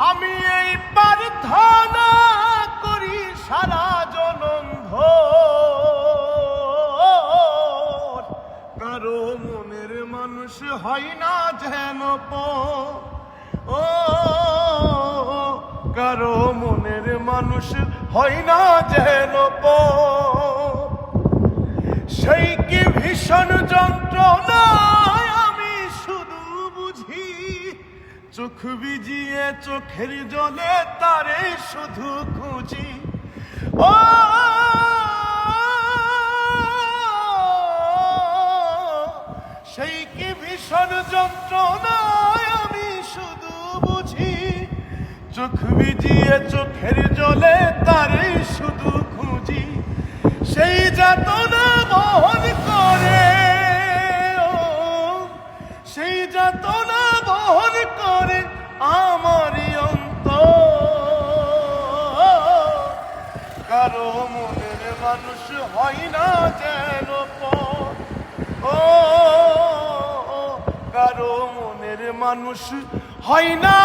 আমি এই প্রার্থনা করি সারা জনম কারও মনের মানুষ হয় না যেন ও, কারও মনের মানুষ হয় না যেন সেই কি ভীষণ যন্ত্রণায় চোখ ভিজিয়ে চোখের জলে তারে শুধু খুঁজি। ও, সেই কি ভীষণ যন্ত্রণায় আমি শুধু বুঝি। চোখ ভিজিয়ে চোখের জলে তারে শুধু খুঁজি। সেই যাতনা বহন করে সেই যাতনা কারও মনের মানুষ হয় না যেন। ও কারও মনের মানুষ হয় না